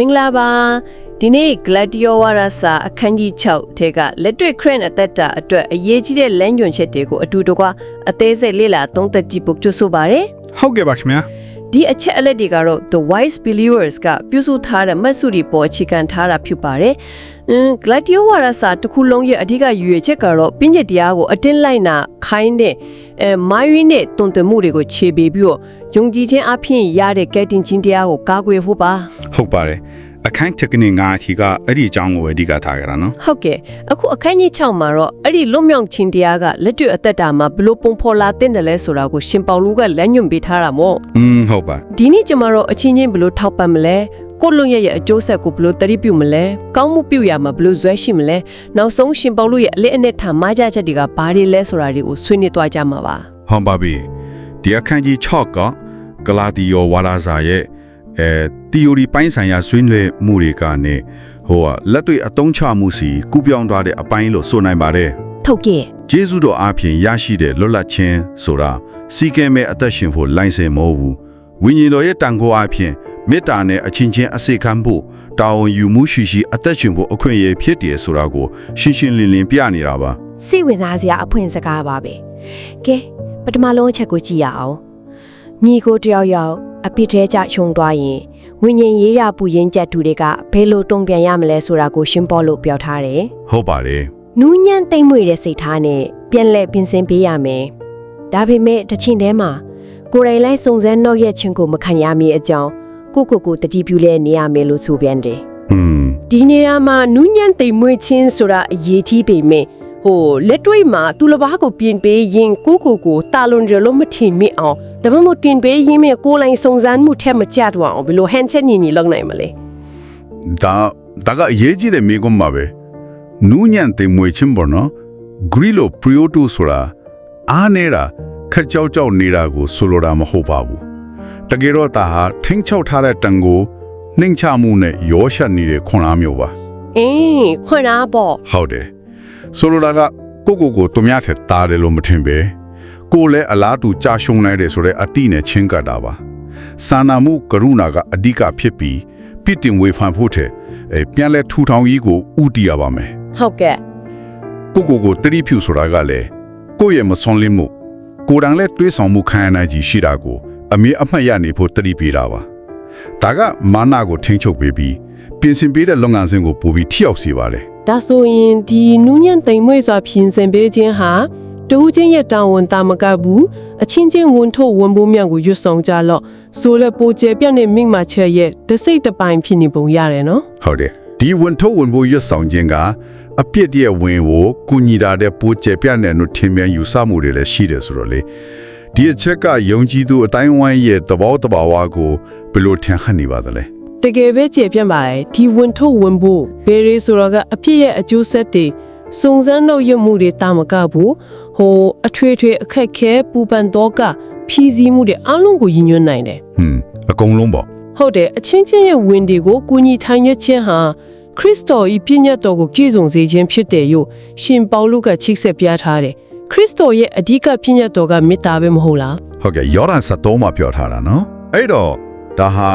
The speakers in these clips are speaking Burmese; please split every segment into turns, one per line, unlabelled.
မင်္ဂလာပါဒီနေ့ Gladio Warasa အခန်းကြီး6ထဲကလက်တွေ့ခရစ်အသက်တာအတွက်အရေးကြီးတဲ့လမ်းညွှန်ချက်တွေကိုအတူတကွအသေးစိတ်လေ့လာသုံးသပ်ကြည့်ဖို့ကြိုးဆိုပါရစေ
ဟုတ်ကဲ့ပါခင်ဗျာ
ဒီအချက်အလက်တွေကတော့ The Wise Believers ကပြုစုထားတဲ့မတ်စုတွေပေါ်အခြေခံထားတာဖြစ်ပါတယ်။အင်း Gladio Warasa တစ်ခုလုံးရဲ့အဓိကရည်ရွယ်ချက်ကတော့ပညာတရားကိုအတင်းလိုက်နာခိုင်းတဲ့အဲမိုင်းရင်းနဲ့တုံ့တင်မှုတွေကိုခြေပေးပြီးတော့ ယုံကြည်ခြင်းအဖြစ်ရတဲ့ကယ်တင်ခြင်းတရားကိုကာကွယ်ဖို့ပါ။
ဟုတ်ပါတယ်အခန်းတစ်ကနေငါးအထိကအဲ့ဒီအကြောင်းကိုအဓိကထားကြတာနော်
ဟုတ်ကဲ့အခုအခန်းကြီး6မှာတော့အဲ့ဒီလွတ်မြောက်ခြင်းတရားကလက်တွေ့အသက်တာမှာဘလို့ပုံဖော်လာတဲ့တယ်လဲဆိုတာကိုရှင်ပေါလုကလမ်းညွှန်ပေးထားတာမို့
อืมဟုတ်ပါ
ဒီနေ့ကျမတို့အချင်းချင်းဘလို့ထောက်ပံ့မလဲကိုယ့်လွန်ရဲ့ရဲ့အကျိုးဆက်ကိုဘလို့တတိပြုမလဲကောင်းမှုပြုရမှာဘလို့ဇွဲရှိမလဲနောက်ဆုံးရှင်ပေါလုရဲ့အလက်အနက်ထားမကြချက်တွေကဘာတွေလဲဆိုတာတွေကိုဆွေးနွေးသွားကြမှာပါ
ဟောပါပြီ ဒီအခန်းကြီး6ကဂလာတီယောဝါလာဇာရဲ့အဲ theory ပိုင်းဆိုင်ရာဆွေးနွေးမှုတွေကနေဟိုကလက်တွေ့အသုံးချမှုစီကူးပြောင်းသွားတဲ့အပိုင်းလို့ဆိုနိုင်ပါတယ်
ထုတ်ကဲ့
ဂျေဇုတော်အပြင်ရရှိတဲ့လွတ်လပ်ခြင်းဆိုတာစီကဲမဲ့အသက်ရှင်ဖို့လိုင်းစင်မဟုတ်ဘူးဝိညာဉ်တော်ရဲ့တန်ခိုးအပြင်မေတ္တာနဲ့အချင်းချင်းအစေခံဖို့တာဝန်ယူမှုရှိရှိအသက်ရှင်ဖို့အခွင့်အရေးဖြစ်တယ်ဆိုတာကိုရှင်းရှင်းလင်းလင်းပြနေတာပါ
စိတ်ဝင်စားစရာအဖွင့်စကားပါပဲကဲ ပထမလုံးအချက်ကိုကြည့်ရအောင်ညီကိုတယောက်ယောက်အပြစ်ထဲကျရှုံသွားရင်ဝိညာဉ်ရေးရပူရင်းချက်သူတွေကဘယ်လိုတုံ့ပြန်ရမလဲဆိုတာကိုရှင်းပေါ်လို့ပြောထားတယ်
ဟုတ်ပါတယ်
နူးညံ့တိမ်မွေတဲ့စိတ်ထားနဲ့ပြန်လဲပြင်ဆင်ပေးရမယ်ဒါပေမဲ့တစ်ချိန်တည်းမှာကိုယ်တိုင်လိုက်စုံစမ်းတော့ရဲ့ချင်းကိုမခံရမီအကြောင်းကိုကိုကိုတတိပြုလဲနေရမယ်လို့ဆိုပြန်တယ်
อืม
ဒီနေရာမှာနူးညံ့တိမ်မွေ့ခြင်းဆိုတာအရေးကြီးပေမဲ့ ဟိုလက်တွေ့မှာသူတစ်ပါးကိုပြင်ပေးရင်ကိုကိုကိုတာလွန်ရလို့မထင်မိအောင်ဒါမှမဟုတ်တင်ပေးရင်မြကိုယ်လိုင်းစုံစမ်းမှုထက်မကြတော့အောင်ဘယ်လိုဟန်ချက်နီနီလုပ်နိုင်မလဲ
ဒါဒါကအရေးကြီးတဲ့မိကွန်းပါပဲနူးညံ့သိမ်မွေချင်းပေါ်နော်ဂရီလိုပရီယိုတိုဆိုတာအားနေတာခက်ကြောက်ကြောက်နေတာကိုဆိုလိုတာမဟုတ်ပါဘူးတကယ်တော့ဒါဟာထိန်းချုပ်ထားတဲ့တန်ကိုနှိမ်ချမှုနဲ့ရောရှက်နေတဲ့ခွန်အားမျိုးပါ
အင်းခွန်အားပေါ့
ဟုတ်တယ် ဆိုလိုတာကကိုကိုကိုသူများထက်တာတယ်လို့မထင်ပဲကိုလည်းအလားတူကြာရှုံနိုင်တယ်ဆိုတဲ့အတိနဲ့ချင်းကပ်တာပါစာနာမှုကရုဏာကအဓိကဖြစ်ပြီးပြစ်တင်ဝေဖန်ဖို့တဲ့အဲပြန်လဲထူထောင်ရေးကိုဥတီးရပါမယ်
ဟုတ်ကဲ့
ကိုကိုကိုတတိဖြူဆိုတာကလည်းကိုယ့်ရဲ့မစွန်လင်းမှုကိုယ်တိုင်လည်းတွေးဆောင်မှုခံရနိုင်ကြီးရှိတာကိုအမြဲအမှတ်ရနေဖို့တတိပေးတာပါဒါကမာနကိုထိန်းချုပ်ပေးပြီးပြင်ဆင်ပေးတဲ့လုပ်ငန်းစဉ်ကိုပိုပြီးထိရောက်စေပါလေ
ဒါဆိုရင်ဒီနူးညံ့တိမ်မွေ့စွာပြင်ဆင်ပေးခြင်းဟာတူးချင်းရဲ့တာဝန်တာမကဘူးအချင်းချင်းဝန်ထုတ်ဝန်ပိုးမြတ်ကိုရွတ်ဆောင်ကြလော့ဆိုလဲပိုကျပြတ်တဲ့မိမချက်ရဲ့တစိတ်တစ်ပိုင်းဖြစ်နေပုံရတယ်နော်
ဟုတ်တယ်ဒီဝန်ထုတ်ဝန်ဖို့ရွတ်ဆောင်ခြင်းကအပြစ်ရဲ့ဝင်ကိုကုညီတာတဲ့ပိုးကျပြန့်တဲ့နုထင်မြင်ယူဆမှုတွေလည်းရှိတယ်ဆိုတော့လေဒီအချက်ကယုံကြည်သူအတိုင်းဝိုင်းရဲ့သဘောတဘာဝကိုဘယ်လိုထင်ဟပ်နေပါသလဲ
တကယ်ပဲကျေပြတ်ပါတယ်ဒီဝန်ထုတ်ဝန်ဖို့ဘယ်ရေးဆိုတော့ကအဖြစ်ရဲ့အကျိုးဆက်တွေစုံစမ်းတော့ရမှုတွေတာမကဘူးဟိုအထွေထွေအခက်ခဲပူပန်တော့ကဖြီးစည်းမှုတွေအလုံးကိုရည်ညွှန်းနိုင်တယ်
ဟွန်းအကုန်လုံးပေါ့
ဟုတ်တယ်အချင်းချင်းရဲ့ဝင်တွေကိုကူညီထိုင်ရခြင်းဟာခရစ်တော်ဤပြည့်ညတ်တော်ကိုကြည်စုံစေခြင်းဖြစ်တယ်လို့ရှင်ပေါလုကချိတ်ဆက်ပြထားတယ်ခရစ်တော်ရဲ့အဓိကပြည့်ညတ်တော်ကမေတ္တာပဲမဟုတ်လား
ဟုတ်ကဲ့ယောရန်73မှာပြောထားတာနော်အဲ့တော့ဒါဟာ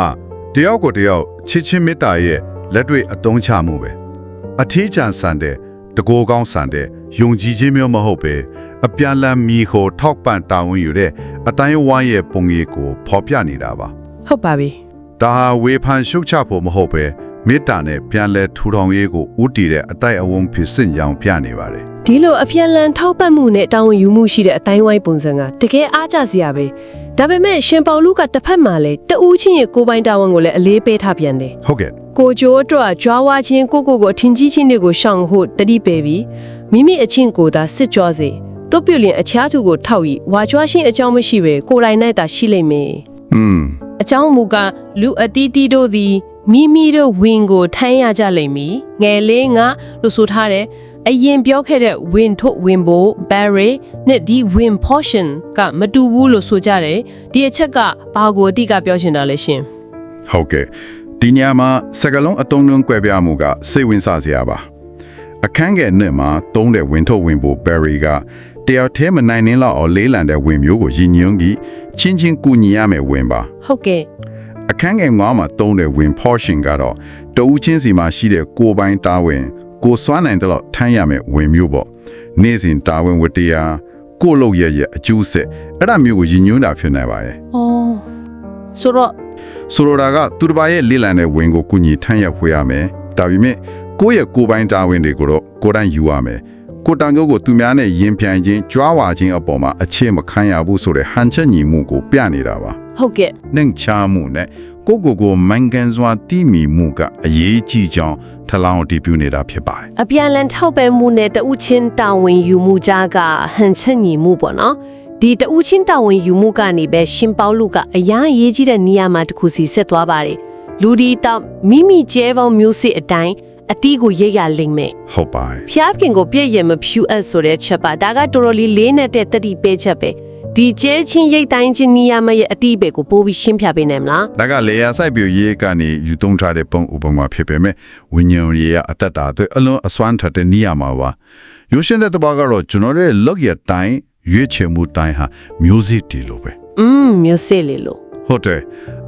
တယောက်ကိုတယောက်ချစ်ချင်းမေတ္တာရဲ့လက်တွေ့အတုံးချမှုပဲအထီးချန်ဆန်တဲ့တကိုယ်ကောင်းဆန်တဲ့ယုံကြည်ခြင်းမျိုးမဟုတ်ပဲအပြန်လန်းမီဟိုထောက်ပံ့တာဝန်ယူတဲ့အတိုင်းဝိုင်းရဲ့ပုံရိပ်ကိုဖော်ပြနေတာပါ
ဟုတ်ပါပြီ
ဒါဟာဝေဖန်ရှုတ်ချဖို့မဟုတ်ပဲမေတ္တာနဲ့ပြန်လဲထူထောင်ရေးကိုဥတည်တဲ့အတိုက်အဝန်းဖြစ်စဉ်ကြောင်ပြနေပါတယ်
ဒီလိုအပြန်လန်ထောက်ပံ့မှုနဲ့တာဝန်ယူမှုရှိတဲ့အတိုင်းဝိုင်းပုံစံကတကယ်အားကျစရာပဲ ဒါပေမဲ့ရှင်ပေါလုကတစ်ဖက်မှာလည်းတဦးချင်းရဲ့ကိုယ်ပိုင်တာဝန်ကိုလည်းအလေးပေးထားပြန်တယ်
ဟုတ်ကဲ့
ကိုကျိုးအတွက်ကြွားဝါချင်းကိုကိုကိုအထင်ကြီးချင်းတွေကိုရှောင်ဖို့တတိပေပြီးမိမိအချင်းကိုသာစစ်ကြောစေတုတ်ပြလင်အခြားသူကိုထောက်ပြီးဝါကြွားချင်းအကြောင်းမရှိပဲကိုယ်တိုင်နဲ့သာရှိလိမ့်မယ်
อืม
အကြောင်းမူကားလူအတီးတီးတို့သည်မိမိတို့ဝင်ကိုထိုင်းရကြလိမ့်မည်ငယ်လေးငါလို့ဆိုထားတယ် အရင်ပြောခဲ့တဲ့ဝင်ထုတ်ဝင်ဖို့ barry နဲ့ဒီ win portion ကမတူဘူးလို့ဆိုကြတယ်ဒီအချက်ကဘာကိုအတိကပြောချင်တာလဲရှင်
ဟုတ်ကဲ့ဒီညမှာစကလုံးအတုံးလုံးကွဲပြားမှုကစိတ်ဝင်စားစရာပါအခန်းငယ်နဲ့မှာတုံးတဲ့ဝင်ထုတ်ဝင်ဖို့ Barry ကတယောက်တည်းမနိုင်နှင်းလောက်အောင်လေးလံတဲ့ဝင်မျိုးကိုရည်ညွှန်းပြီးချင်းချင်းကူညီရမယ်ဝင်ပါ
ဟုတ်ကဲ့
အခန်းငယ်9မှာသုံးတဲ့ဝင် portion ကတော့တဦးချင်းစီမှာရှိတဲ့ကိုယ်ပိုင်တာဝန် ကိုစွမ်းနိုင်တဲ့လို့ထမ်းရမယ်ဝင်မျိုးပေါ့နေ့စဉ်တာဝန်ဝတ္တရားကိုယ့်လုပ်ရရဲ့အကျိုးဆက်အဲ့ဒါမျိုးကိုရည်ညွှန်းတာဖြစ်နေပါရဲ့။
အော်ဆိုတော့
ဆိုလိုတာကသူတစ်ပါးရဲ့လိလန်တဲ့ဝင်ကိုကုညီထမ်းရောက်ဖွေရမယ်ဒါပေမဲ့ကိုယ့်ရဲ့ကိုယ်ပိုင်တာဝန်တွေကိုတော့ကိုယ်တိုင်ယူရမယ် ကိုယ်တန်ကိုယ်ကိုသူများနဲ့ရင်ပြိုင်ခြင်းကြွားဝါခြင်းအပေါ်မှာအခြေမခံရဘူးဆိုတဲ့ဟန်ချက်ညီမှုကိုပြနေတာပါ
ဟုတ်ကဲ့
နှင့်ချမှုနဲ့ကိုယ့်ကိုယ်ကိုမန်ကန်စွာတည်မီမှုကအရေးကြီးကြောင်းထလောင်းအတည်ပြုနေတာဖြစ်ပါတယ်
အပြန်လန်ထောက်ပံ့မှုနဲ့တဦးချင်းတာဝန်ယူမှုကြားကဟန်ချက်ညီမှုပေါ့နော်ဒီတဦးချင်းတာဝန်ယူမှုကနေပဲရှင်ပေါလုကအရန်အရေးကြီးတဲ့နေရာမှာတစ်ခုစီဆက်သွားပါတယ်လူဒီတော့မိမိကျဲပေါင်းမျိုးစစ်အတိုင်း အတီးကိုရိတ်ရလိမ့်မယ်
ဟုတ်ပါတယ်
ဖျားခင်ကိုပြည့်ရမဖြူအပ်ဆိုတဲ့ချက်ပါဒါကတော်တော်လေးလေးနဲ့တဲ့တတိပေးချက်ပဲဒီကျဲချင်းရိတ်တိုင်းချင်းနေရာမရဲ့အတီးပဲကိုပိုးပြီးရှင်းပြပေးနိုင်မလား
ဒါကလေယာစိုက်ပြရေးကနေယူသုံးထားတဲ့ပုံဥပမာဖြစ်ပေမဲ့ဝိညာဉ်ရေးအတ္တတာအတွက်အလွန်အစွမ်းထက်တဲ့နေရာမှာပါရုပ်ရှင်တဲ့တဘာကတော့ကျွန်တော်ရဲ့ log ရတိုင်းရွေးချယ်မှုတိုင်းဟာမျိုးစစ်တီလိုပဲ
อืมမျိုးစစ်လေလို့
ဟုတ်တယ်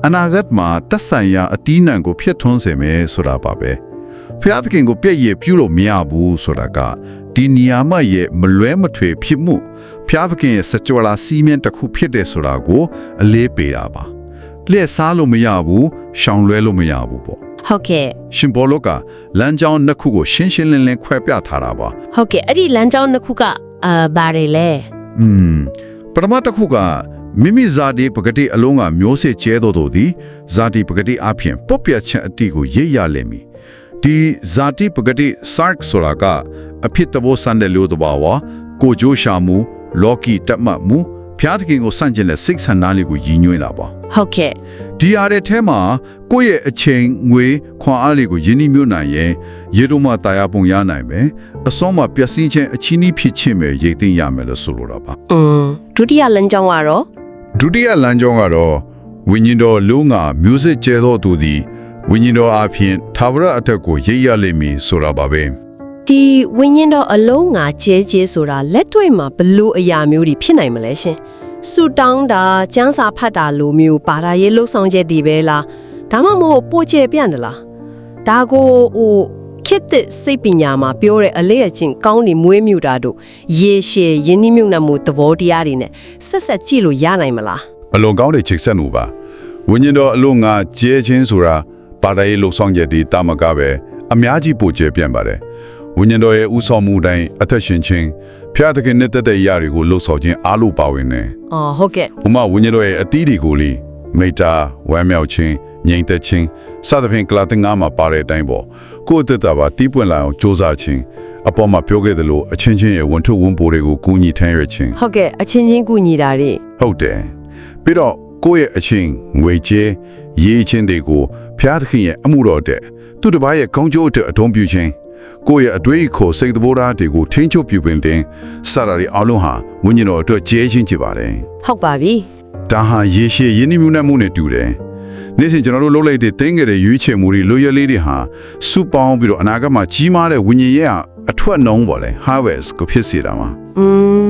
အနာဂတ်မှာသက်ဆိုင်ရာအတီးနှံကိုဖျက်ထွန်းစေမယ်ဆိုတာပါပဲ ဖျားသခင်ကိုပြည့်ရပြုလို့မရဘူးဆိုတာကဒီနေရာမှာရဲ့မလွဲမထွေဖြစ်မှုဖျားသခင်ရဲ့စကြဝဠာစီးမြင်တစ်ခုဖြစ်တယ်ဆိုတာကိုအလေးပေးတာပါလက်စားလို့မရဘူးရှောင်လွဲလို့မရဘူးပေါ့
ဟုတ်ကဲ့
ရှင်ဘောလောကလမ်းကြောင်းနှစ်ခုကိုရှင်းရှင်းလင်းလင်းခွဲပြထားတာပါ
ဟုတ်ကဲ့အဲ့ဒီလမ်းကြောင်းတစ်ခုကအာဘာတွေလဲ
อืมပထမတစ်ခုကမိမိဇာတိပဂတိအလုံးကမျိုးစစ်ကျဲတော်တို့သည်ဇာတိပဂတိအဖြစ်ပုတ်ပြတ်ချက်အတိကိုရိပ်ရလိမ့်မည် ဒီဇာတိပဂတိ sark ဆိုတာကအဖြစ်တဘောဆန်တဲ့လူတဘာဝကိုကြိုးရှာမှုလော်ကီတက်မှတ်မှုဖျားတခင်ကိုစန့်ကျင်တဲ့စိတ်ဆန္ဒလေးကိုရည်ညွှန်းတာပါ
ဟုတ်ကဲ့
ဒီအားတဲ့ထဲမှာကိုယ့်ရဲ့အချိန်ငွေခွန်အားလေးကိုယဉ်နှီးမြှုပ်နိုင်ရင်ရေတို့မှတာယာပုံရနိုင်မယ်အစွမ်းမှာပျက်စီးခြင်းအချီးနှီးဖြစ်ခြင်းပဲရိတ်သိမ်းရမယ်လို့ဆိုလိုတာပါ
อืมဒုတိယလမ်းကြောင်းကတော့
ဒုတိယလမ်းကြောင်းကတော့ဝိညာဉ်တော်လုံးက music ကျဲတော်သူသည် ဝိညာဉ်တော်အဖြစ်သာဝရအထက်ကိုရိပ်ရလိမ့်မည်ဆိုတာပါပဲ
ဒီဝိညာဉ်တော်အလုံးငါကျဲကျဲဆိုတာလက်တွေ့မှာဘလို့အရာမျိုးတွေဖြစ်နိုင်မလဲရှင်ဆူတောင်းတာကျန်းစာဖတ်တာလိုမျိုးပါတာရေးလှုပ်ဆောင်ချက်တွေပဲလားဒါမှမဟုတ်ပို့ချေပြန့်တယ်လားဒါကိုဟိုခေတ်သစ်စိတ်ပညာမှာပြောတဲ့အလေးအချင်းကောင်းနေမွေးမြူတာတို့ရေရှည်ယဉ်နှိမ့်မြုပ်နှံမှုသဘောတရားတွေနဲ့ဆက်ဆက်ကြည့်လို့ရနိုင်မလား
အလွန်ကောင်းတဲ့ချိတ်ဆက်မှုပါဝိညာဉ်တော်အလုံးကကျဲခြင်းဆိုတာ ပါရရေးလှုပ်ဆောင်ချက်ဒီတာမကပဲအများကြီးပိုကျဲပြန့်ပါတယ်ဝိညာဉ်တော်ရဲ့ဥဆောင်မှုတိုင်းအသက်ရှင်ခြင်းဖျားသခင်နဲ့တက်တဲ့အရာတွေကိုလှုပ်ဆောင်ခြင်းအားလို့ပါဝင်တယ်။
အော်ဟုတ်ကဲ့
ဥမာဝိညာဉ်တော်ရဲ့အသီးတွေကိုလေမေတ္တာဝမ်းမြောက်ခြင်းငြိမ်သက်ခြင်းစသဖြင့်ကလာတင်ငါမှာပါတဲ့အတိုင်းပေါ့ကိုယ့်အသက်တာပါတီးပွင့်လာအောင်စ조사ခြင်းအပေါ်မှာပြောခဲ့သလိုအချင်းချင်းရဲ့ဝန်ထုဝန်ပိုးတွေကိုကူညီထမ်းရွက်ခြင်း
ဟုတ်ကဲ့အချင်းချင်းကူညီတာတွေ
ဟုတ်တယ်ပြီးတော့ ကိုယ့်ရဲ့အချင်းငွေကြေးရေးချင်းတွေကိုဖျားသခင်ရဲ့အမှုတော်တဲ့သူတစ်ပါးရဲ့ကောင်းကျိုးအတွက်အထုံးပြုခြင်းကိုယ့်ရဲ့အတွေ့အခေါ်စိတ်သဘောထားတွေကိုထိန်းချုပ်ပြုပင်တင်စတာတွေအလုံးဟာဝိညာဉ်တော်အတွက်ကျဲချင်းကြပါတယ်
ဟုတ်ပါပြီ
ဒါဟာရေရှည်ရင်းနှီးမြှုပ်နှံမှုနဲ့တူတယ်။နေ့စဉ်ကျွန်တော်တို့လုပ်လိုက်တဲ့တင်းငယ်တဲ့ရွေးချယ်မှုတွေလိုရလေးတွေဟာစုပေါင်းပြီးတော့အနာဂတ်မှာကြီးမားတဲ့ဝိညာဉ်ရဲ့အထွတ်နှုံးပေါ့လေ harvest ကိုဖြစ်စေတာမှာ။
อืม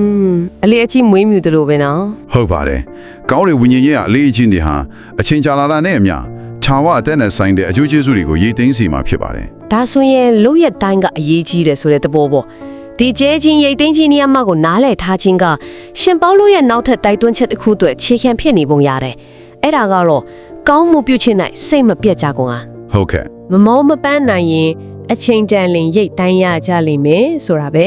အလေးအချင်းမွေးမြူတယ်လို့ပဲနော်
ဟုတ်ပါတယ်။ကောင်းတဲ့ဝိညာဉ်ရဲ့အလေးအချင်းတွေဟာအချင်းချာလာတာနဲ့အမျှခြာဝအသက်နဲ့ဆိုင်တဲ့အကျိုးကျေးဇူးတွေကိုရည်သိမ်းစီမှာဖြစ်ပါတယ်။
ဒါဆိုရင်လို့ရတိုင်းကအရေးကြီးတယ်ဆိုတဲ့သဘောပေါ့။ဒီကျဲချင်းရိတ်သိမ်းချင်းနေရာမှာကိုနားလည်ထားခြင်းကရှင်ပေါလုရဲ့နောက်ထပ်တိုက်တွန်းချက်တစ်ခုအတွက်ခြေခံဖြစ်နေပုံရတယ်။အဲ့ဒါကတော့ကောင်းမှုပြုခြင်း၌စိတ်မပြတ်ကြကုန်ဟာ။
ဟုတ်ကဲ့
မမောမပန်းနိုင်ရင်အချိန်တန်လင်ရိတ်တိုင်းရကြလိမ့်မယ်ဆိုတာပဲ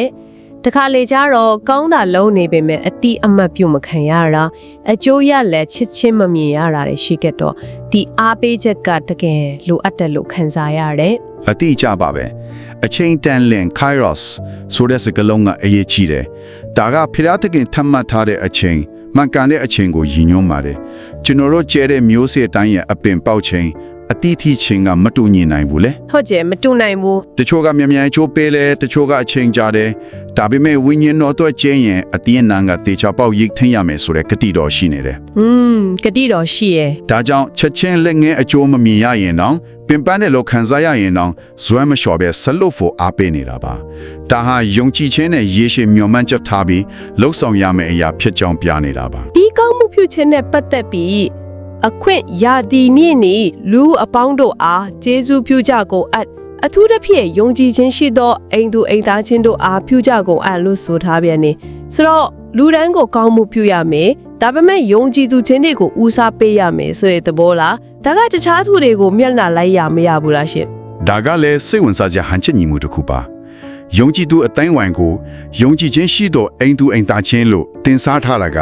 တခါလေကျတော့ကောင်းတာလုံးနေပေမဲ့အတိအမှတ်ပြုမခံရတာအကျိုးရလက်ချစ်ချင်းမမြင်ရတာတွေရှိခဲ့တော့ဒီအားပေးချက်ကတကယ်လိုအပ်တယ်လို့ခံစားရတယ်
အတိအကျပါပဲအချင်းတန်လင် kairos ဆိုတဲ့စကားလုံးကအရေးကြီးတယ်ဒါကဖျားသခင်ထမှတ်ထားတဲ့အချိန်မှန်ကန်တဲ့အချိန်ကိုရည်ညွှန်းပါတယ်ကျွန်တော်တို့ကျဲတဲ့မျိုးစေ့တိုင်းရဲ့အပင်ပေါက်ချိန် အတိအထိချိန်ကမတူညီနိုင်ဘူးလေ
ဟုတ်ကြမတူနိုင်ဘူး
တချို့ကမြန်မြန်ချိုးပေးလဲတချို့ကအချိန်ကြာတယ်ဒါပေမဲ့ဝိညာဉ်တော်အတွက်ကျင်းရင်အတိအနံကတေချာပေါက်ရိတ်ထင်းရမယ်ဆိုတဲ့ကတိတော်ရှိနေတယ်
อืมဂတိတော်ရှိရဲ့
ဒါကြောင့်ချက်ချင်းလက်ငယ်အကျိုးမမြင်ရရင်တော့ပင်ပန်းတဲ့လို့ခံစားရရင်တော့ဇွမ်းမလျှော်ပဲဆက်လို့ဖို့အားပေးနေတာပါဒါဟာယုံကြည်ခြင်းနဲ့ရေရှည်မျှော်မှန်းချက်ထားပြီးလှုပ်ဆောင်ရမယ့်အရာဖြစ်ကြောင်းပြနေတာပါ
ဒီကောင်းမှုပြုခြင်းနဲ့ပတ်သက်ပြီး အခွင့်ရာတီနည်းနီလူအပေါင်းတို့အားကျေးဇူးပြုကြကုန်အပ်အထူးသဖြင့်ယုံကြည်ခြင်းရှိသောအိမ်သူအိမ်သားချင်းတို့အားပြုကြကုန်အပ်လို့ဆိုထားပြန်နေဆိုတော့လူတန်းကိုကောင်းမှုပြုရမယ်ဒါပေမဲ့ယုံကြည်သူချင်းတွေကိုဦးစားပေးရမယ်ဆိုတဲ့သဘောလားဒါကတခြားသူတွေကိုမျက်နှာလိုက်ရမရဘူးလားရှင်
ဒါကလည်းစိတ်ဝင်စားစရာဟန်ချက်ညီမှုတစ်ခုပါ ယုံကြည်သူအတိုင်းဝိုင်ကိုယုံကြည်ခြင်းရှိသောအိမ်သူအိမ်သားချင်းလို့တင်စားထားတာက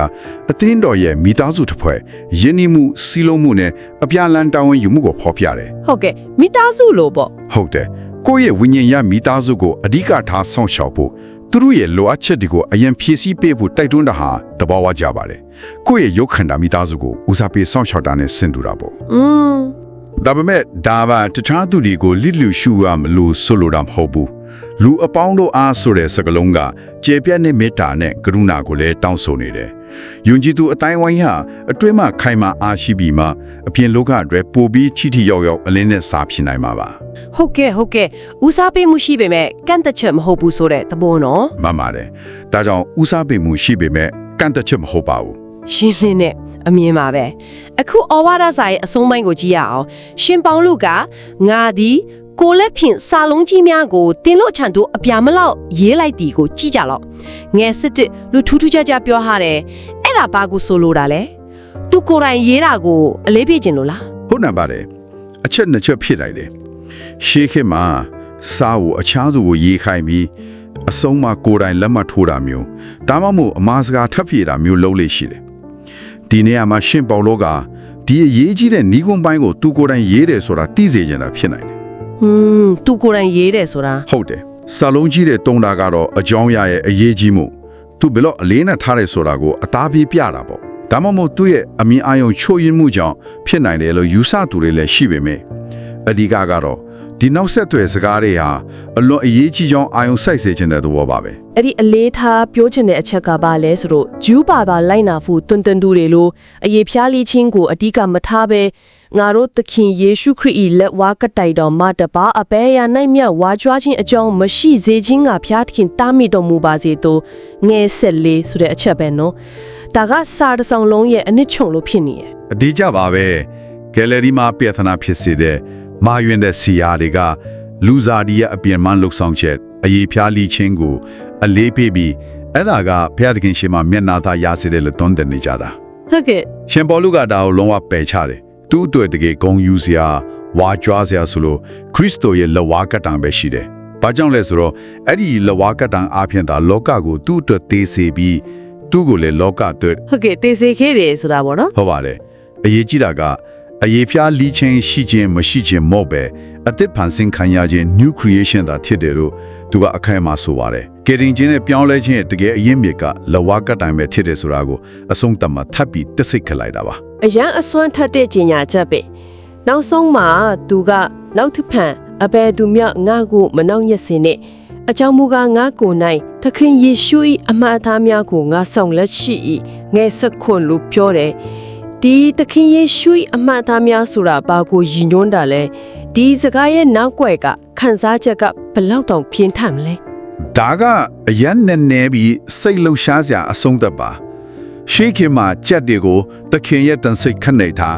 အသင်းတော်ရဲ့မိသားစုတစ်ဖွဲ့ယဉ်နီမှုစီလုံးမှုနဲ့အပြာလန်တာဝန်ယူမှုကိုဖော်ပြတယ်
ဟုတ်ကဲ့မိသားစုလို့ပေါ့
ဟုတ်တယ်ကိုယ့်ရဲ့ဝိညာဉ်ရမိသားစုကိုအဓိကထားဆောင်ရှောက်ဖို့သူတို့ရဲ့လိုအပ်ချက်တွေကိုအရင်ဖြည့်ဆည်းပေးဖို့တိုက်တွန်းတာဟာတဘာဝကြပါတယ်ကိုယ့်ရဲ့ရုပ်ခန္ဓာမိသားစုကိုဦးစားပေးဆောင်ရှောက်တာနဲ့ဆင်တူတာပေါ့
อืม
ဒါပေမဲ့ဒါပါတခြားသူတွေကိုလစ်လူရှုရမလို့ဆိုလိုတာမဟုတ်ဘူး လူအပေါင်းတို့အားဆိုတဲ့စကားလုံးကကျေပြတ်တဲ့မေတ္တာနဲ့ကရုဏာကိုလည်းတောင်းဆိုနေတယ်ယုံကြည်သူအတိုင်းဝိုင်းဟာအတွင်းမှာခိုင်မာအားရှိပြီးမှအပြင်လောကအတွက်ပိုပြီးချီထီရောက်ရောက်အလင်းနဲ့စားဖြစ်နိုင်မှာပါ
ဟုတ်ကဲ့ဟုတ်ကဲ့ဦးစားပေးမှုရှိပေမဲ့ကန့်သက်ချက်မဟုတ်ဘူးဆိုတဲ့သဘောနော်
မှန်ပါတယ်ဒါကြောင့်ဦးစားပေးမှုရှိပေမဲ့ကန့်သက်ချက်မဟုတ်ပါဘူး
ရှင်းလင်းနဲ့အမြင်ပါပဲအခုဩဝါဒစာရဲ့အဆုံးပိုင်းကိုကြည့်ရအောင်ရှင်ပေါလုကငါသည် ကိုလက်ဖြင့်စာလုံးကြီးများကိုတင်လို့ချန်တို့အပြာမလောက်ရေးလိုက်တီကိုကြည့်ကြလော့ငယ်စစ်တစ်လူထူးထူးခြားခြားပြောဟာတယ်အဲ့ဒါဘာကိုဆိုလိုတာလဲသူကိုယ်တိုင်ရေးတာကိုအလေးပေးခြင်းလို့လား
ဟုတ်နံပါတယ်အချက်နှစ်ချက်ဖြစ်လိုက်တယ်ရှေးခေတ်မှာစားကိုအခြားသူကိုရေးခိုင်းပြီးအဆုံးမှာကိုယ်တိုင်လက်မှတ်ထိုးတာမျိုးဒါမှမဟုတ်အမားစကားထပ်ပြေတာမျိုးလုပ်လို့ရှိတယ်ဒီနေရာမှာရှင်ပေါလောကဒီအရေးကြီးတဲ့ဏီကွန်ပိုင်းကိုသူကိုယ်တိုင်ရေးတယ်ဆိုတာသိစေချင်တာဖြစ်နိုင်တယ်
ဟွန်းသူကိုယ်တိုင်ရေးတယ်ဆိုတာ
ဟုတ်တယ်စာလုံးကြီးတဲ့တုံးတာကတော့အကြောင်းအရာရဲ့အရေးကြီးမှုသူဘယ်တော့အလေးနဲ့ထားတယ်ဆိုတာကိုအသားပြေးပြတာပေါ့ဒါမှမဟုတ်သူ့ရဲ့အမြင်အာရုံချို့ယွင်းမှုကြောင့်ဖြစ်နိုင်တယ်လို့ယူဆသူတွေလည်းရှိပေမဲ့အဓိကကတော့ဒီနောက်ဆက်တွဲစကားတွေဟာအလွန်အရေးကြီးကြောင်းအာရုံစိုက်စေခြင်းတဲ့သဘောပါပဲ
အဲ့ဒီအလေးထားပြောချင်တဲ့အချက်ကဘာလဲဆိုတော့ဂျူးဘာသာလိုက်နာဖို့တွင်တွင်တူတွေလို့အရေးဖျားလေးချင်းကိုအဓိကမထားပဲ ငါတို့သခင်ယေရှုခရစ်၏လက်ဝါးကတိုင်တော်မှာတပါအပဲရနိုင်မြတ်ဝါကြွားခြင်းအကြောင်းမရှိစေခြင်းကဖျားသခင်တားမိတော်မူပါစေတော့ငယ်ဆက်လေးဆိုတဲ့အချက်ပဲနော်ဒါကစာတစ်စောင်လုံးရဲ့အနစ်ချုံလို့ဖြစ်နေရဲ့
အဒီကြပါပဲဂယ်လရီမှာပြဿနာဖြစ်စေတဲ့မာယွင်တဲ့စီယာတွေကလူစားဒီရဲ့အပြင်မှလှုပ်ဆောင်ချက်အရေးဖျားလီချင်းကို အလေးပေးပြီးအဲ့ဒါကဘုရားသခင်ရှင်မှာမျက်နာသားရစေတယ်လို့တွန်းတယ်နေကြတာ
ဟုတ်ကဲ့
ရှင်ပေါလုကဒါကိုလုံးဝပယ်ချတယ် သူ့အတွက်တကယ်ဂုံယူစရာဝါကြွားစရာဆိုလို့ခရစ်တော်ရဲ့လက်ဝါးကတံပဲရှိတယ်။ဘာကြောင့်လဲဆိုတော့အဲ့ဒီလက်ဝါးကတံအားဖြင့်သာလောကကိုသူ့အတွက်သေးစေပြီးသူ့ကိုလည်းလောကအတွက်
ဟုတ်ကဲ့တေစေခဲ့တယ်ဆိုတာပေါ့နော်
ဟုတ်ပါတယ်။အရေးကြီးတာကအရေးဖျားလီချင်းရှိခြင်းမရှိခြင်းမဟုတ်ပဲအသစ်ဖန်ဆင်းခံရခြင်း new creation သာဖြစ်တယ်လို့သူကအခိုင်အမာဆိုပါတယ်။ကယ်တင်ခြင်းနဲ့ပြောင်းလဲခြင်းရဲ့တကယ်အရင်မြစ်ကလက်ဝါးကတံပဲဖြစ်တယ်ဆိုတာကိုအဆုံးသတ်မှထပ်ပြီးတစ်စိတ်ခလိုက်တာပါ။
အရန်အစွမ်းထက်တဲ့ကြီးညာချက်ပဲနောက်ဆုံးမှာသူကနောက်တစ်ဖန်အဘယ်သူမြငါ့ကိုမနှောင့်ယှက်စေနဲ့အကြောင်းမူကားငါကိုယ်၌သခင်ယေရှု၏အမှန်အသားများကိုငါဆောင်လက်ရှိ၏ငယ်ဆက်ခွန်လို့ပြောတယ်ဒီသခင်ယေရှု၏အမှန်အသားများဆိုတာဘာကိုယဉ်ညွန်းတာလဲဒီစကားရဲ့နောက်ွယ်ကခန်းစားချက်ကဘယ်လောက်တောင်ပြင်းထန်မလဲ
ဒါကအရန်နဲ့နေပြီးစိတ်လှုပ်ရှားစရာအဆုံးသတ်ပါ ရှေးခင်မှာကြက်တွေကိုတခင်ရဲ့တန်စိတ်ခတ်နေတာ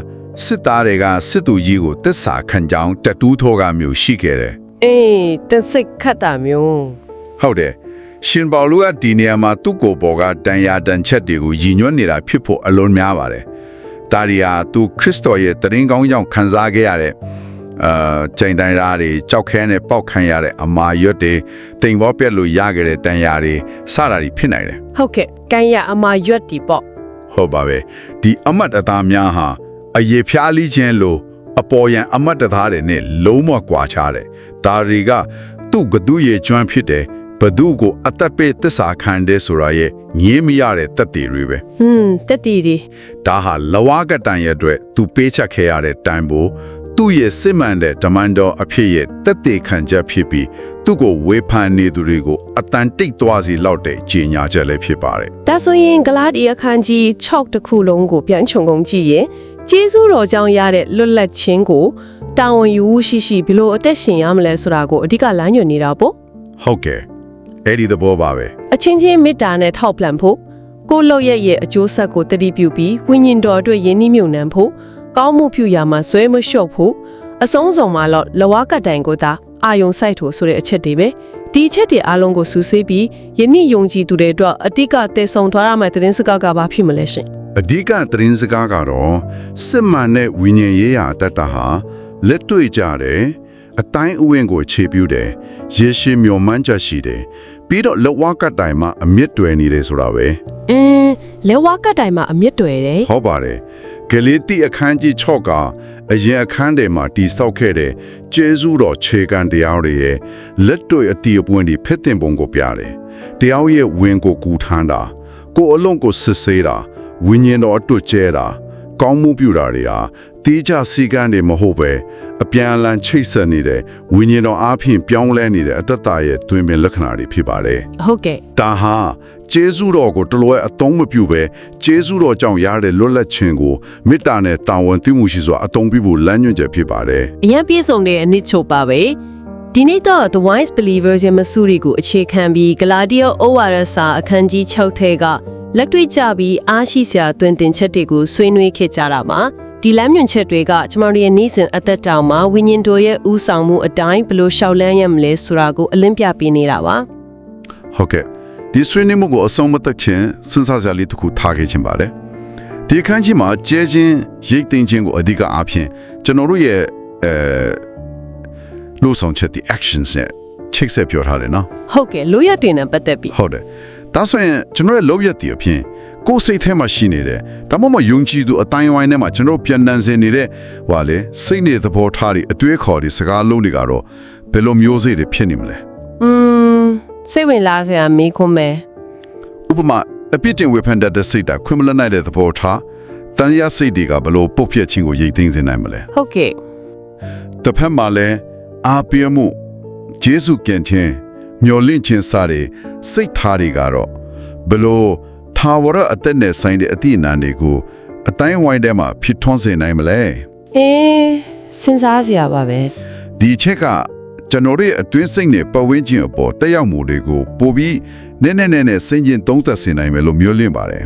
စစ်သားတွေကစစ်သူကြီးကိုတစ္ဆာခံကြောင်းတတူးထောကမျိုးရှိခဲ့တယ်
အေးတန်စိတ်ခတ်တာမျိုး
ဟုတ်တယ်ရှင်ဘောလူကဒီနေရာမှာသူ့ကိုယ်ပေါ်ကတန်ရာတန်ချက်တွေကိုရည်ညွှန်းနေတာဖြစ်ဖို့အလွန်များပါတယ်ဒါရီဟာသူခရစ်တော်ရဲ့တရင်ကောင်းကြောင့်ခံစားခဲ့ရတဲ့ အာချိန်တိုင်းရာတွေကြောက်ခဲနဲ့ပေါက်ခံရတဲ့အမာရွတ်တွေတိမ်ပေါ်ပြက်လို့ရခဲ့တဲ့တန်ရာတွေစတာတွေဖြစ်နိုင်တယ်
ဟုတ်ကဲ့ကန်ရအမရွက်တီပေါ့
ဟုတ်ပါပဲဒီအမတ်အသားများဟာအယေဖျားလီခြင်းလို့အပေါ်ယံအမတ်တသားတွေနဲ့လုံးဝကွာခြားတယ်ဒါတွေကသူ့ဂဒုရဲ့ကျွမ်းဖြစ်တယ်ဘဒုကိုအသက်ပေးသစ္စာခံတယ်ဆိုတာရဲ့ငြင်းမရတဲ့တက်တည်တွေပဲ
ဟွန်းတက်တီဒီ
ဒါဟာလဝါကတန်ရဲ့အတွက်သူပေးချက်ခဲ့ရတဲ့တိုင်ဖို့ သူ့ရဲ့စစ်မှန်တဲ့ဓမ္မန်တော်အဖြစ်ရဲ့တက်တည်ခံချက်ဖြစ်ပြီးသူ့ကိုဝေဖန်နေသူတွေကိုအတန်တိတ်သွားစီလောက်တဲ့ကြေညာချက်လည်းဖြစ်ပါတယ်
ဒါဆိုရင်ဂလာတီအခန်းကြီး6တစ်ခုလုံးကိုပြန်ခြုံငုံကြည့်ရင်ကျေးဇူးတော်ကြောင့်ရတဲ့လွတ်လပ်ခြင်းကိုတာဝန်ယူမှုရှိရှိဘယ်လိုအသက်ရှင်ရမလဲဆိုတာကိုအဓိကလမ်းညွှန်နေတာပေါ့
ဟုတ်ကဲ့အဲ့ဒီသဘောပါပဲ
အချင်းချင်းမေတ္တာနဲ့ထောက်ပံ့ဖို့ကိုယ့်လောက်ရဲ့ရဲ့အကျိုးဆက်ကိုတတိပြုပြီးဝိညာဉ်တော်အတွက်ယဉ်နှီးမြုံနှံဖို့ ကောင်းမှုပြုရာမှာဇွဲမလျှော့ဖို့အဆုံးစုံမှာတော့လဝကတိုင်ကိုသာအာယုံဆိုင်ထိုဆိုတဲ့အချက်တွေပဲဒီအချက်တွေအားလုံးကိုစူးစိပြီးယနေ့ယုံကြည်သူတွေအတွက်အတိတ်ကတည်ဆုံသွားရမယ့်သတင်းစကားကဘာဖြစ်မလဲရှင်
အဓိကသတင်းစကားကတော့စစ်မှန်တဲ့ဝိညာဉ်ရေးရာအတ္တဟာလက်တွေ့ကြတယ်အတိုင်းအဝင့်ကိုခြေပြုတယ်ရေရှည်မျောမှန်းချက်ရှိတယ်ပြီးတော့လက်ဝါးကတ်တိုင်မှာအမြင့်တွယ်နေတယ်ဆိုတာပဲ
အင်းလဲဝါကတိုင်မှာအမြင့်တွယ်တယ်
ဟုတ်ပါတယ် ဂလေတိအခန်းကြီး6ကအရင်အခန်းထဲမှာတိဆောက်ခဲ့တဲ့ကျေးဇူးတော်ခြေကံတရားတွေရဲ့လက်တွေ့အတီးအပွင့်တွေဖက်တင်ပုံကိုပြတယ်တရားရဲ့ဝင်ကိုကူထမ်းတာကိုယ်အလုံးကိုစစ်ဆေးတာဝိညာဉ်တော်အတွတ်ကျဲတာကောင်းမှုပြုတာတွေဟာ တီးကြစီကန်းတွေမဟုတ်ပဲအပြန်အလှန်ချိတ်ဆက်နေတဲ့ဝိညာဉ်တော်အားဖြင့်ပြောင်းလဲနေတဲ့အတ္တတာရဲ့တွင်ပင်လက္ခဏာတွေဖြစ်ပါတယ်
ဟုတ်ကဲ့
ဒါဟာကျေးဇူးတော်ကိုတလွဲအသုံးမပြုဘဲကျေးဇူးတော်ကြောင့်ရတဲ့လွတ်လပ်ခြင်းကိုမေတ္တာနဲ့တာဝန်သိမှုရှိစွာအသုံးပြုဖို့လမ်းညွှန်ချက်ဖြစ်ပါတယ်
အရင်ပြည့်စုံတဲ့အနစ်ချုပ်ပါပဲဒီနေ့တော့ The Wise Believers ရဲ့မဆူရီကိုအခြေခံပြီး Gladio ORS စာအခန်းကြီး6ထဲကလက်တွေ့ကြပြီးအားရှိစရာတွင်တင်ချက်တွေကိုဆွေးနွေးခဲ့ကြတာမှာ ဒီလမ်းညွှန်ချက်တွေကကျမတို့ရဲ့နေ့စဉ်အသက်တာမှာဝိညာဉ်တော်ရဲ့ဥဆောင်မှုအတိုင်းဘယ်လိုရှောက်လန်းရမလဲဆိုတာကိုအလင်းပြပေးနေတာပါ
ဟုတ်ကဲ့ဒီဆွေးနွေးမှုကိုအဆုံးမသက်ခြင်းစဉ်းစားစရာလေးတစ်ခုထားခဲ့ခြင်းပါတယ်ဒီအခန်းကြီးမှာကျဲခြင်းရိတ်သိမ်းခြင်းကိုအဓိကအားဖြင့်ကျွန်တော်တို့ရဲ့အဲလို့ဆောင်ချက်ဒီ actions နဲ့ check ဆက်ပြောထားတယ်နော်
ဟုတ်ကဲ့လိုရတင်နဲ့ပတ်သက်ပြီး
ဟုတ်တယ်ဒါဆိုရင်ကျွန်တော်ရဲ့လောက်ရက်တည်အဖြစ် ကိုယ်စိတ်ထဲမှာရှိနေတယ်ဒါမှမဟုတ်ယုံကြည်သူအတိုင်းဝိုင်းထဲမှာကျွန်တော်ပြန်တန်းစင်နေတဲ့ဟွာလေစိတ်နဲ့သဘောထားတွေအတွေးခေါ်တွေစကားလုံးတွေကတော့ဘယ်လိုမျိုးစိတ်တွေဖြစ်နေမလဲ
อืมစိတ်ဝင်လာစရာမေးခွန်းပဲ
ဥပမာအပြစ်တင်ဝေဖန်တတ်တဲ့စိတ်ဓာတ်ခွင့်မလနိုင်တဲ့သဘောထားတန်ရစိတ်တွေကဘယ်လိုပုတ်ပြက်ခြင်းကိုရိတ်သိမ်းစေနိုင်မလဲ
ဟုတ်ကဲ့
တစ်ဖက်မှာလည်းအာပြည့်မှုဂျေစုကင်ခြင်းမျော်လင့်ခြင်းစတဲ့စိတ်ထားတွေကတော့ဘယ်လို သာဝရအသက်နဲ့ဆိုင်တဲ့အသည့်အနှံတွေကိုအတိုင်းဝိုင်းထဲမှာဖြစ်ထွန်းစေနိုင်မလဲ
အေးစဉ်းစားစရာပါပဲ
ဒီအချက်ကကျွန်တော်ရဲ့အတွင်းစိတ်နဲ့ပတ်ဝန်းကျင်အပေါ်တက်ရောက်မှုတွေကိုပိုပြီးနည်းနည်းနဲ့နဲ့စဉ်ကျင်သုံးသပ်စေနိုင်မယ်လို့မျှော်လင့်ပါတယ်